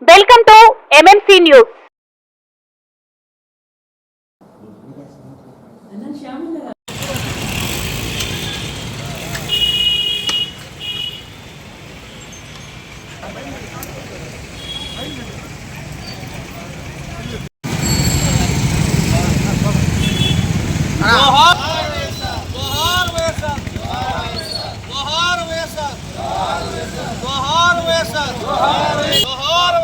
Welcome to MNC News. Bahar Vesa.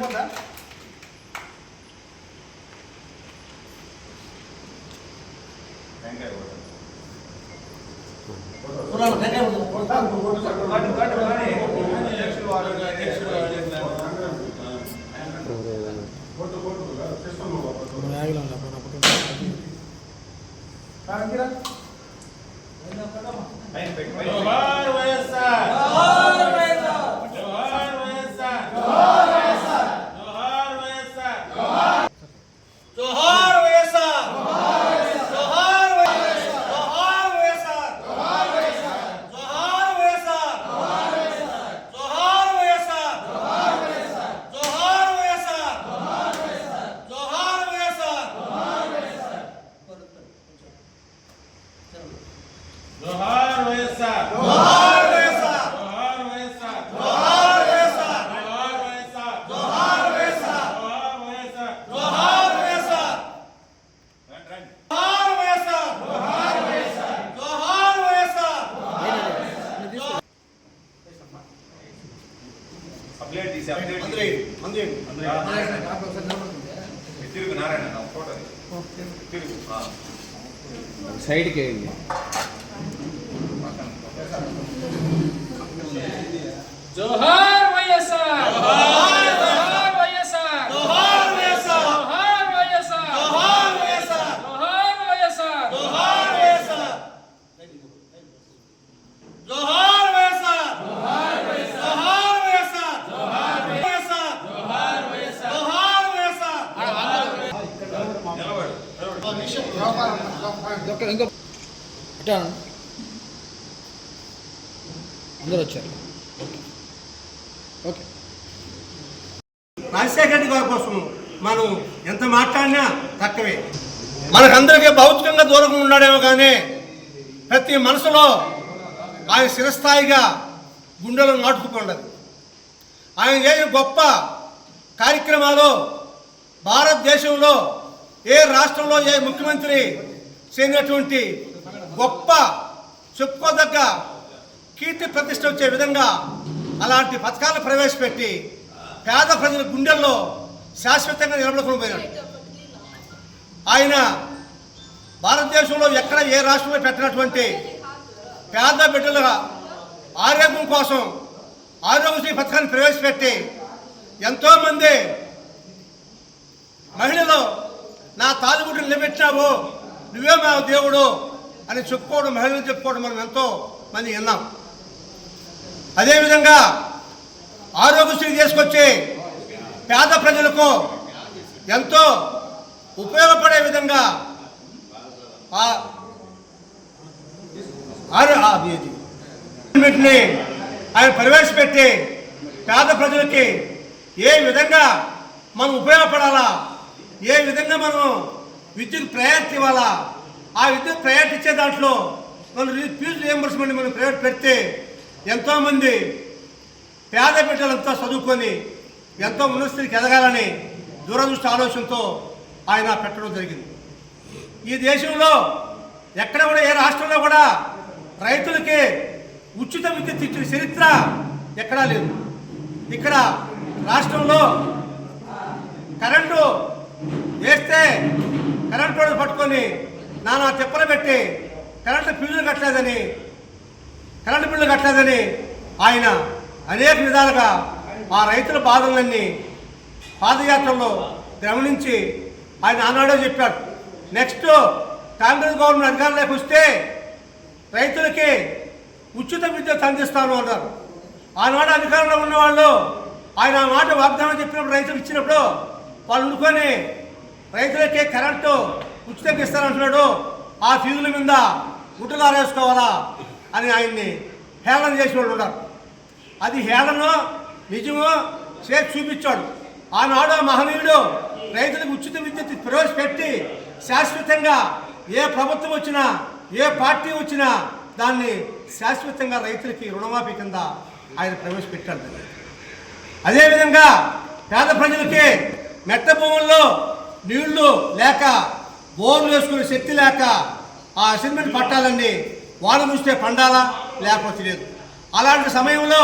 సరిపోద్దా టెంకాయ టెంకాయ కొట్టు కొట్టు సిస్టమ్ సైడ్కి వేయండి విషయం వ్యాపారం ఇంకా అందరూ వచ్చారు ఓకే రాజశేఖర కోసం మనం ఎంత మాట్లాడినా తక్కువే మనకందరికీ భౌతికంగా దూరంగా ఉన్నాడేమో కానీ ప్రతి మనసులో ఆయన శిరస్థాయిగా గుండెలను నాటుకుపోండదు ఆయన చేసిన గొప్ప కార్యక్రమాలు భారతదేశంలో ఏ రాష్ట్రంలో ఏ ముఖ్యమంత్రి చేయనటువంటి గొప్ప చెప్పుకోదగ్గ కీర్తి ప్రతిష్ట వచ్చే విధంగా అలాంటి పథకాలను ప్రవేశపెట్టి పేద ప్రజల గుండెల్లో శాశ్వతంగా నిలబడుకుని పోయినాడు ఆయన భారతదేశంలో ఎక్కడ ఏ రాష్ట్రంలో పెట్టినటువంటి పేద బిడ్డల ఆరోగ్యం కోసం ఆరోగ్యశ్రీ పథకాన్ని ప్రవేశపెట్టి ఎంతోమంది మహిళలు నా తాలిబుడ్డు నిలబెట్టినావు నువ్వే మా దేవుడు అని చెప్పుకోవడం మహిళలు చెప్పుకోవడం మనం ఎంతో మంది విన్నాం అదేవిధంగా ఆరోగ్యశ్రీ తీసుకొచ్చి పేద ప్రజలకు ఎంతో ఉపయోగపడే విధంగా ఆయన ప్రవేశపెట్టి పేద ప్రజలకి ఏ విధంగా మనం ఉపయోగపడాలా ఏ విధంగా మనం విద్యుత్ ప్రయారిటీ ఇవ్వాలా ఆ విద్యుత్ ప్రయారిటీ ఇచ్చే దాంట్లో మనం ఫీజు రియంబర్స్మెంట్ మనం ప్రైవేట్ పెడితే ఎంతోమంది పేద బిడ్డలంతా చదువుకొని ఎంతో ఉన్నతికి ఎదగాలని దూరదృష్టి ఆలోచనతో ఆయన పెట్టడం జరిగింది ఈ దేశంలో ఎక్కడ కూడా ఏ రాష్ట్రంలో కూడా రైతులకి ఉచిత విద్యుత్ ఇచ్చిన చరిత్ర ఎక్కడా లేదు ఇక్కడ రాష్ట్రంలో కరెంటు వేస్తే కరెంట్ రోడ్డు పట్టుకొని నానా చెప్పులు పెట్టి కరెంటు ఫ్యూజులు కట్టలేదని కరెంటు బిల్లు కట్టలేదని ఆయన అనేక విధాలుగా ఆ రైతుల బాధలన్నీ పాదయాత్రలో గమనించి ఆయన ఆనాడో చెప్పారు నెక్స్ట్ కాంగ్రెస్ గవర్నమెంట్ అధికారులకు వస్తే రైతులకి ఉచిత విద్యుత్ అందిస్తాను అన్నారు ఆనాడు అధికారంలో ఉన్నవాళ్ళు ఆయన మాట వాగ్దానం చెప్పినప్పుడు రైతులు ఇచ్చినప్పుడు వాళ్ళు ఉండుకొని రైతులకే కరెంటు ఉచితంగా ఇస్తానంటున్నాడు ఆ ఫీజుల మీద గుట్టలారేసుకోవాలా అని ఆయన్ని హేళన చేసిన వాళ్ళు ఉన్నారు అది హేళన నిజమో చేసి చూపించాడు ఆనాడు మహనీయుడు రైతులకు ఉచిత విద్యుత్ ప్రవేశపెట్టి శాశ్వతంగా ఏ ప్రభుత్వం వచ్చినా ఏ పార్టీ వచ్చినా దాన్ని శాశ్వతంగా రైతులకి రుణమాఫీ కింద ఆయన ప్రవేశపెట్టాడు అదేవిధంగా పేద ప్రజలకి మెట్ట భూముల్లో నీళ్లు లేక బోర్లు వేసుకునే శక్తి లేక ఆ అసైన్మెంట్ పట్టాలండి వాన చూస్తే పండాలా లేకపోతే లేదు అలాంటి సమయంలో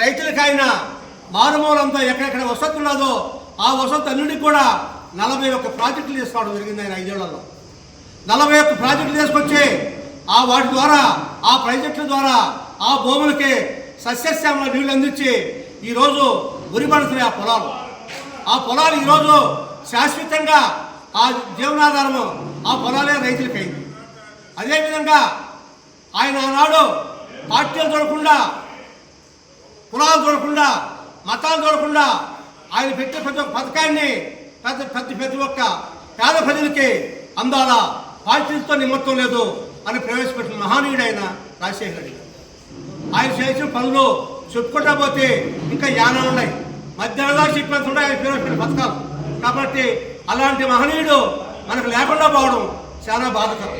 రైతులకైనా మారుమూలంతో ఎక్కడెక్కడ వసతి ఉన్నదో ఆ వసతి అన్నింటికి కూడా నలభై ఒక్క ప్రాజెక్టులు తీసుకోవడం జరిగింది ఆయన ఐదేళ్లలో నలభై ఒక్క ప్రాజెక్టులు తీసుకొచ్చి ఆ వాటి ద్వారా ఆ ప్రాజెక్టుల ద్వారా ఆ భూములకి సస్యశ్యామల నీళ్ళు అందించి ఈరోజు ఉరిపడుతున్నాయి ఆ పొలాలు ఆ పొలాలు ఈరోజు శాశ్వతంగా ఆ జీవనాధారము ఆ పొలాలే రైతులకి అయింది అదేవిధంగా ఆయన ఆనాడు పార్టీలు చూడకుండా కులాలు చూడకుండా మతాలు చూడకుండా ఆయన పెట్టిన ప్రతి ఒక్క పథకాన్ని ప్రతి ప్రతి ప్రతి ఒక్క పేద ప్రజలకి అందాల పార్టీలతో నిమిత్తం లేదు అని ప్రవేశపెట్టిన ఆయన రాజశేఖర రెడ్డి ఆయన చేసిన పనులు చెప్పుకుంటా పోతే ఇంకా యానం ఉన్నాయి మధ్యాహ్నం చెప్పినంత ఉన్నాయి ఫిరోజ్పేట పథకాలు కాబట్టి అలాంటి మహనీయుడు మనకు లేకుండా పోవడం చాలా బాధకరం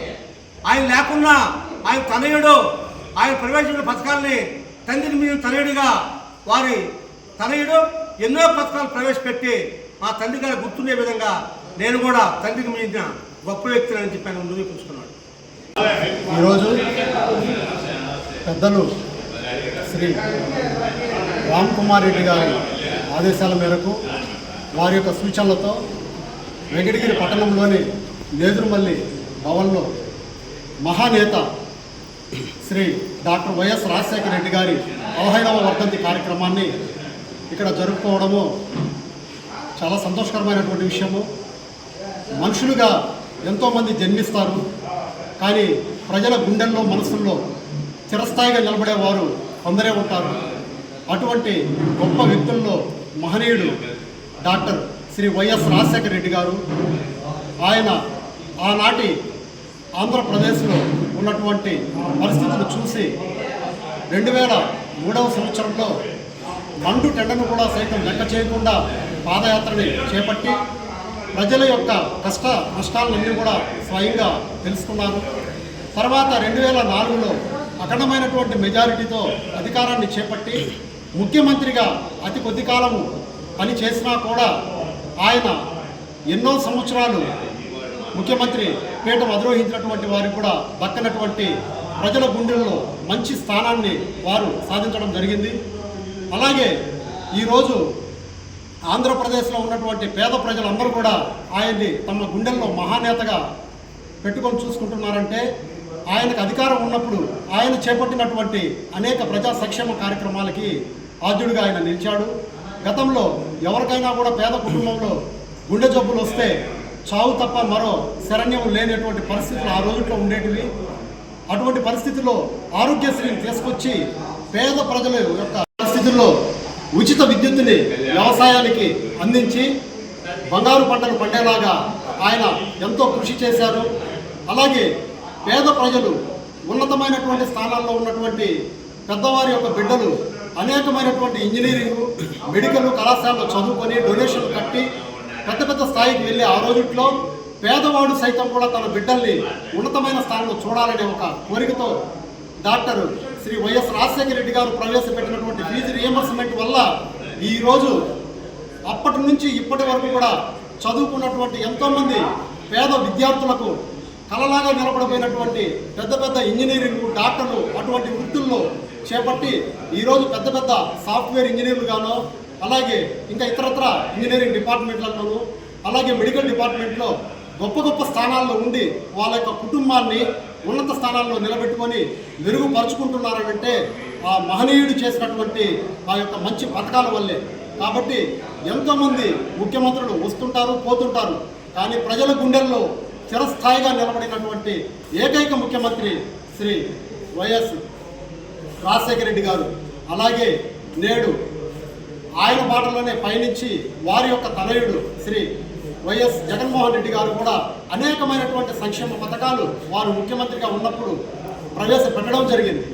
ఆయన లేకుండా ఆయన తనయుడు ఆయన ప్రవేశించిన పథకాలని తండ్రిని మీద తనయుడిగా వారి తనయుడు ఎన్నో పథకాలు ప్రవేశపెట్టి మా తండ్రి గారు గుర్తుండే విధంగా నేను కూడా తండ్రికి మించిన గొప్ప వ్యక్తిని అని చెప్పి ఆయన చూపించుకున్నాడు ఈరోజు పెద్దలు శ్రీ రామ్ కుమార్ రెడ్డి గారు ఆదేశాల మేరకు వారి యొక్క సూచనలతో వెంకటగిరి పట్టణంలోని నేదురుమల్లి భవన్లో మహానేత శ్రీ డాక్టర్ వైఎస్ రాజశేఖర రెడ్డి గారి అవహైదవ వర్ధంతి కార్యక్రమాన్ని ఇక్కడ జరుపుకోవడము చాలా సంతోషకరమైనటువంటి విషయము మనుషులుగా ఎంతోమంది జన్మిస్తారు కానీ ప్రజల గుండెల్లో మనసుల్లో చిరస్థాయిగా నిలబడేవారు కొందరే ఉంటారు అటువంటి గొప్ప వ్యక్తుల్లో మహనీయుడు డాక్టర్ శ్రీ వైఎస్ రాజశేఖర రెడ్డి గారు ఆయన ఆనాటి ఆంధ్రప్రదేశ్లో ఉన్నటువంటి పరిస్థితులు చూసి రెండు వేల మూడవ సంవత్సరంలో మండు టెండను కూడా సైతం లెక్క చేయకుండా పాదయాత్రని చేపట్టి ప్రజల యొక్క కష్ట నష్టాలన్నీ కూడా స్వయంగా తెలుసుకున్నారు తర్వాత రెండు వేల నాలుగులో అఖండమైనటువంటి మెజారిటీతో అధికారాన్ని చేపట్టి ముఖ్యమంత్రిగా అతి కొద్ది కాలము పని చేసినా కూడా ఆయన ఎన్నో సంవత్సరాలు ముఖ్యమంత్రి పీఠం అధిరోహించినటువంటి వారికి కూడా దక్కనటువంటి ప్రజల గుండెల్లో మంచి స్థానాన్ని వారు సాధించడం జరిగింది అలాగే ఈరోజు ఆంధ్రప్రదేశ్లో ఉన్నటువంటి పేద ప్రజలందరూ కూడా ఆయన్ని తమ గుండెల్లో మహానేతగా పెట్టుకొని చూసుకుంటున్నారంటే ఆయనకు అధికారం ఉన్నప్పుడు ఆయన చేపట్టినటువంటి అనేక ప్రజా సంక్షేమ కార్యక్రమాలకి ఆద్యుడిగా ఆయన నిలిచాడు గతంలో ఎవరికైనా కూడా పేద కుటుంబంలో గుండె జబ్బులు వస్తే చావు తప్ప మరో శరణ్యం లేనటువంటి పరిస్థితులు ఆ రోజుల్లో ఉండేటివి అటువంటి పరిస్థితుల్లో ఆరోగ్యశ్రీని తీసుకొచ్చి పేద ప్రజల యొక్క పరిస్థితుల్లో ఉచిత విద్యుత్తుని వ్యవసాయానికి అందించి బంగారు పంటలు పండేలాగా ఆయన ఎంతో కృషి చేశారు అలాగే పేద ప్రజలు ఉన్నతమైనటువంటి స్థానాల్లో ఉన్నటువంటి పెద్దవారి యొక్క బిడ్డలు అనేకమైనటువంటి ఇంజనీరింగ్ మెడికల్ కళాశాలలో చదువుకొని డొనేషన్లు కట్టి పెద్ద పెద్ద స్థాయికి వెళ్ళి ఆ రోజుట్లో పేదవాడు సైతం కూడా తన బిడ్డల్ని ఉన్నతమైన స్థానంలో చూడాలనే ఒక కోరికతో డాక్టర్ శ్రీ వైఎస్ రాజశేఖర రెడ్డి గారు ప్రవేశపెట్టినటువంటి ఫీజు రియంబర్స్మెంట్ వల్ల ఈరోజు అప్పటి నుంచి ఇప్పటి వరకు కూడా చదువుకున్నటువంటి ఎంతోమంది పేద విద్యార్థులకు కలలాగా నిలబడిపోయినటువంటి పెద్ద పెద్ద ఇంజనీరింగ్ డాక్టర్లు అటువంటి వృత్తుల్లో చేపట్టి ఈరోజు పెద్ద పెద్ద సాఫ్ట్వేర్ ఇంజనీర్లుగాను అలాగే ఇంకా ఇతరత్ర ఇంజనీరింగ్ డిపార్ట్మెంట్లలోనూ అలాగే మెడికల్ డిపార్ట్మెంట్లో గొప్ప గొప్ప స్థానాల్లో ఉండి వాళ్ళ యొక్క కుటుంబాన్ని ఉన్నత స్థానాల్లో నిలబెట్టుకొని మెరుగుపరుచుకుంటున్నారంటే ఆ మహనీయుడు చేసినటువంటి ఆ యొక్క మంచి పథకాల వల్లే కాబట్టి ఎంతోమంది ముఖ్యమంత్రులు వస్తుంటారు పోతుంటారు కానీ ప్రజల గుండెల్లో చిరస్థాయిగా నిలబడినటువంటి ఏకైక ముఖ్యమంత్రి శ్రీ వైఎస్ రాజశేఖర రెడ్డి గారు అలాగే నేడు ఆయన బాటలోనే పయనించి వారి యొక్క తనయుడు శ్రీ వైఎస్ జగన్మోహన్ రెడ్డి గారు కూడా అనేకమైనటువంటి సంక్షేమ పథకాలు వారు ముఖ్యమంత్రిగా ఉన్నప్పుడు ప్రవేశపెట్టడం జరిగింది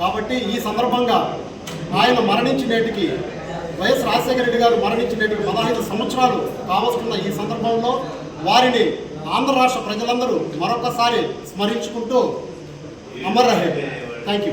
కాబట్టి ఈ సందర్భంగా ఆయన మరణించి నేటికి వైఎస్ రాజశేఖర రెడ్డి గారు మరణించి నేటికి పదహైదు సంవత్సరాలు కావస్తున్న ఈ సందర్భంలో వారిని ఆంధ్ర రాష్ట్ర ప్రజలందరూ మరొకసారి స్మరించుకుంటూ అమర్ రహే thank you